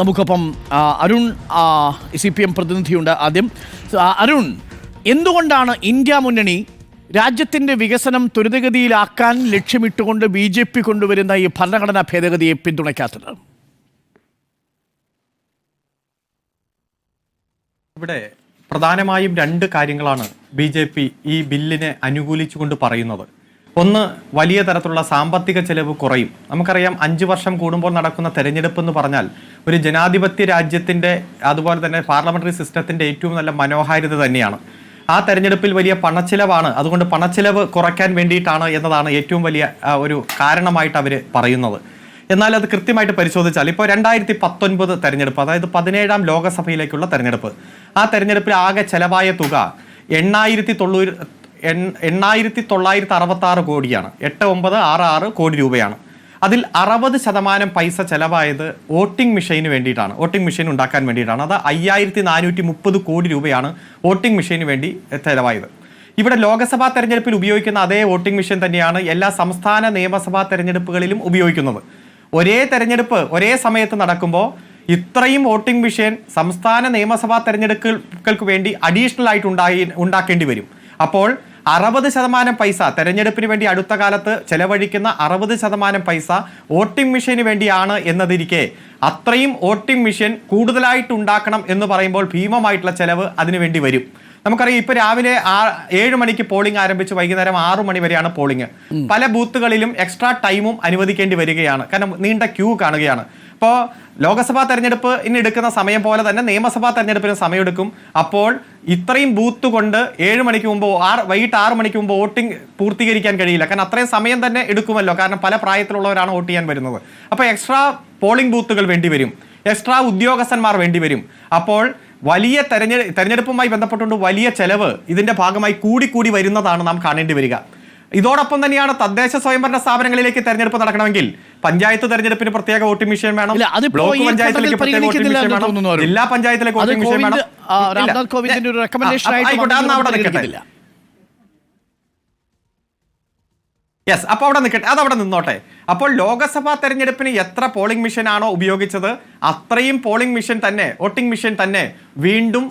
നമുക്കൊപ്പം Arun C P M പ്രതിനിധിയുണ്ട് ആദ്യം. അരുൺ എന്തുകൊണ്ടാണ് ഇന്ത്യ മുന്നണി രാജ്യത്തിന്റെ വികസനം ത്വരിതഗതിയിലാക്കാൻ ലക്ഷ്യമിട്ടുകൊണ്ട് ബി ജെ പി കൊണ്ടുവരുന്ന ഈ ഭരണഘടനാ ഭേദഗതിയെ പിന്തുണയ്ക്കാത്തത്? ഇവിടെ പ്രധാനമായും രണ്ട് കാര്യങ്ങളാണ് ബി ജെ പി ഈ ബില്ലിനെ അനുകൂലിച്ചുകൊണ്ട് പറയുന്നത്. ഒന്ന് വലിയ തരത്തിലുള്ള സാമ്പത്തിക ചെലവ് കുറയും. നമുക്കറിയാം അഞ്ച് വർഷം കൂടുമ്പോൾ നടക്കുന്ന തെരഞ്ഞെടുപ്പ് എന്ന് പറഞ്ഞാൽ ഒരു ജനാധിപത്യ രാജ്യത്തിന്റെ അതുപോലെ തന്നെ പാർലമെന്ററി സിസ്റ്റത്തിന്റെ ഏറ്റവും നല്ല മനോഹാരിത തന്നെയാണ്. ആ തെരഞ്ഞെടുപ്പിൽ വലിയ പണച്ചിലവാണ്. അതുകൊണ്ട് പണച്ചിലവ് കുറയ്ക്കാൻ വേണ്ടിയിട്ടാണ് എന്നതാണ് ഏറ്റവും വലിയ ഒരു കാരണമായിട്ട് അവർ പറയുന്നത്. എന്നാൽ അത് കൃത്യമായിട്ട് പരിശോധിച്ചാൽ ഇപ്പോൾ രണ്ടായിരത്തി പത്തൊൻപത് തെരഞ്ഞെടുപ്പ് അതായത് പതിനേഴാം ലോകസഭയിലേക്കുള്ള തെരഞ്ഞെടുപ്പ്. ആ തെരഞ്ഞെടുപ്പിൽ ആകെ ചെലവായ തുക എണ്ണായിരത്തി തൊള്ളൂര് എൺ- എണ്ണായിരത്തി തൊള്ളായിരത്തി അറുപത്തി ആറ് കോടിയാണ്. എട്ട് ഒമ്പത് ആറ് ആറ് കോടി രൂപയാണ്. അതിൽ അറുപത് ശതമാനം പൈസ ചെലവായത് വോട്ടിംഗ് മെഷീന് വേണ്ടിയിട്ടാണ്. വോട്ടിംഗ് മെഷീൻ ഉണ്ടാക്കാൻ വേണ്ടിയിട്ടാണ്. അത് അയ്യായിരത്തി നാനൂറ്റി മുപ്പത് കോടി രൂപയാണ് വോട്ടിംഗ് മെഷീന് വേണ്ടി ചെലവായത്. ഇവിടെ ലോക്സഭാ തെരഞ്ഞെടുപ്പിൽ ഉപയോഗിക്കുന്ന അതേ വോട്ടിംഗ് മെഷീൻ തന്നെയാണ് എല്ലാ സംസ്ഥാന നിയമസഭാ തെരഞ്ഞെടുപ്പുകളിലും ഉപയോഗിക്കുന്നത്. ഒരേ തെരഞ്ഞെടുപ്പ് ഒരേ സമയത്ത് നടക്കുമ്പോൾ ഇത്രയും വോട്ടിംഗ് മെഷീൻ സംസ്ഥാന നിയമസഭാ തെരഞ്ഞെടുപ്പുകൾക്ക് വേണ്ടി അഡീഷണൽ ആയിട്ട് ഉണ്ടായി ഉണ്ടാക്കേണ്ടി വരും. അപ്പോൾ അറുപത് ശതമാനം പൈസ തെരഞ്ഞെടുപ്പിന് വേണ്ടി അടുത്ത കാലത്ത് ചെലവഴിക്കുന്ന അറുപത് ശതമാനം പൈസ വോട്ടിംഗ് മെഷീന് വേണ്ടിയാണ് എന്നതിരിക്കെ അത്രയും വോട്ടിംഗ് മെഷീൻ കൂടുതലായിട്ട് ഉണ്ടാക്കണം എന്ന് പറയുമ്പോൾ ഭീമമായിട്ടുള്ള ചെലവ് അതിനു വേണ്ടി വരും. നമുക്കറിയാം ഇപ്പൊ രാവിലെ ഏഴ് മണിക്ക് പോളിംഗ് ആരംഭിച്ച് വൈകുന്നേരം ആറു മണി വരെയാണ് പോളിംഗ്. പല ബൂത്തുകളിലും എക്സ്ട്രാ ടൈമും അനുവദിക്കേണ്ടി വരികയാണ്. കാരണം നീണ്ട ക്യൂ കാണുകയാണ്. ഇപ്പോൾ ലോക്സഭാ തെരഞ്ഞെടുപ്പ് ഇനി എടുക്കുന്ന സമയം പോലെ തന്നെ നിയമസഭാ തെരഞ്ഞെടുപ്പിന് സമയമെടുക്കും. അപ്പോൾ ഇത്രയും ബൂത്ത് കൊണ്ട് ഏഴ് മണിക്ക് മുമ്പ് ആറ് വൈകിട്ട് ആറ് മണിക്ക് മുമ്പ് വോട്ടിംഗ് പൂർത്തീകരിക്കാൻ കഴിയില്ല. കാരണം അത്രയും സമയം തന്നെ എടുക്കുമല്ലോ. കാരണം പല പ്രായത്തിലുള്ളവരാണ് വോട്ട് ചെയ്യാൻ വരുന്നത്. അപ്പോൾ എക്സ്ട്രാ പോളിംഗ് ബൂത്തുകൾ വേണ്ടി വരും. എക്സ്ട്രാ ഉദ്യോഗസ്ഥന്മാർ വേണ്ടി വരും. അപ്പോൾ വലിയ തെരഞ്ഞെ തെരഞ്ഞെടുപ്പുമായി ബന്ധപ്പെട്ടുകൊണ്ട് വലിയ ചെലവ് ഇതിന്റെ ഭാഗമായി കൂടിക്കൂടി വരുന്നതാണ് നാം കാണേണ്ടി വരിക. ഇതോടൊപ്പം തന്നെയാണ് തദ്ദേശ സ്വയംഭരണ സ്ഥാപനങ്ങളിലേക്ക് തെരഞ്ഞെടുപ്പ് നടക്കണമെങ്കിൽ പഞ്ചായത്ത് തെരഞ്ഞെടുപ്പിന് പ്രത്യേക വോട്ടിംഗ് മെഷീൻ വേണം. ബ്ലോക്ക് പഞ്ചായത്തിലേക്ക് പ്രത്യേക വോട്ടിംഗ് മെഷീൻ വേണം. ജില്ലാ പഞ്ചായത്തിലേക്ക് വോട്ടിംഗ് മെഷീൻ വേണം. ആയിക്കോട്ടെ അന്ന് അവിടെ നിൽക്കട്ടെ. യെസ് അപ്പോൾ അവിടെ നിൽക്കട്ടെ അത് അവിടെ നിന്നോട്ടെ. അപ്പോൾ ലോകസഭാ തെരഞ്ഞെടുപ്പിന് എത്ര പോളിംഗ് മിഷൻ ആണോ ഉപയോഗിച്ചത്? അത്രയും പോളിംഗ് മിഷൻ തന്നെ വോട്ടിംഗ് മിഷൻ തന്നെ വീണ്ടും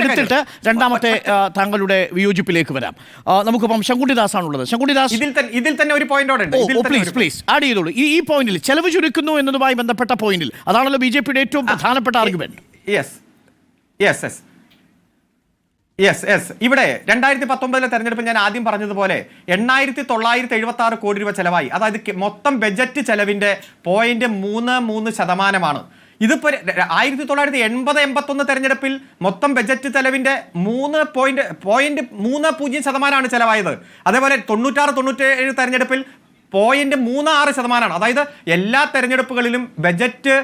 എടുത്തിട്ട് രണ്ടാമത്തെ താങ്കളുടെ വിയോജിപ്പിലേക്ക് വരാം. നമുക്ക് നമുക്കിപ്പം ശങ്കുണ്ടിദാസ് ആണുള്ളത് ശങ്കുട്ടിദാസ് ഇതിൽ തന്നെ ഇതിൽ തന്നെ ഒരു പോയിന്റ് പ്ലീസ് പ്ലീസ് ആഡ് ചെയ്തോളൂ. ഈ ഈ പോയിന്റിൽ ചെലവ് ചുരുക്കുന്നു എന്നതുമായി ബന്ധപ്പെട്ട പോയിന്റിൽ അതാണല്ലോ ബി ജെ പിയുടെ ഏറ്റവും പ്രധാനപ്പെട്ട argument yes yes yes yes yes ഇവിടെ രണ്ടായിരത്തി പത്തൊമ്പതിലെ തെരഞ്ഞെടുപ്പ് ഞാൻ ആദ്യം പറഞ്ഞതുപോലെ എണ്ണായിരത്തി തൊള്ളായിരത്തി എഴുപത്തി ആറ് കോടി രൂപ ചെലവായി. അതായത് മൊത്തം ബജറ്റ് ചെലവിന്റെ പോയിന്റ് മൂന്ന് മൂന്ന് ശതമാനമാണ്. ഇതിപ്പോ ആയിരത്തി തൊള്ളായിരത്തി എൺപത് എൺപത്തൊന്ന് തെരഞ്ഞെടുപ്പിൽ മൊത്തം ബജറ്റ് ചെലവിന്റെ മൂന്ന് പോയിന്റ് പോയിന്റ് മൂന്ന് പൂജ്യം ശതമാനമാണ് ചെലവായത്. അതേപോലെ തൊണ്ണൂറ്റാറ് തൊണ്ണൂറ്റേഴ് തെരഞ്ഞെടുപ്പിൽ പോയിന്റ് മൂന്ന് ആറ് ശതമാനമാണ് അതായത് എല്ലാ തെരഞ്ഞെടുപ്പുകളിലും ബജറ്റ്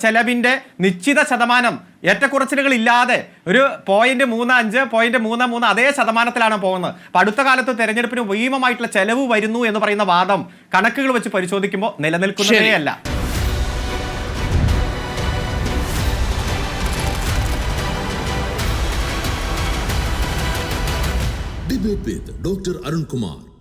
ചെലവിന്റെ ചെലവിന്റെ നിശ്ചിത ശതമാനം ഏറ്റക്കുറച്ചിലുകൾ ഇല്ലാതെ ഒരു പോയിന്റ് മൂന്ന് അഞ്ച് പോയിന്റ് മൂന്ന് മൂന്ന് അതേ ശതമാനത്തിലാണ് പോകുന്നത് അപ്പം അടുത്ത കാലത്ത് തെരഞ്ഞെടുപ്പിന് ഭീമമായിട്ടുള്ള ചെലവ് വരുന്നു എന്ന് പറയുന്ന വാദം കണക്കുകൾ വെച്ച് പരിശോധിക്കുമ്പോൾ നിലനിൽക്കുന്നതേ അല്ല Debate with Dr. Arun Kumar.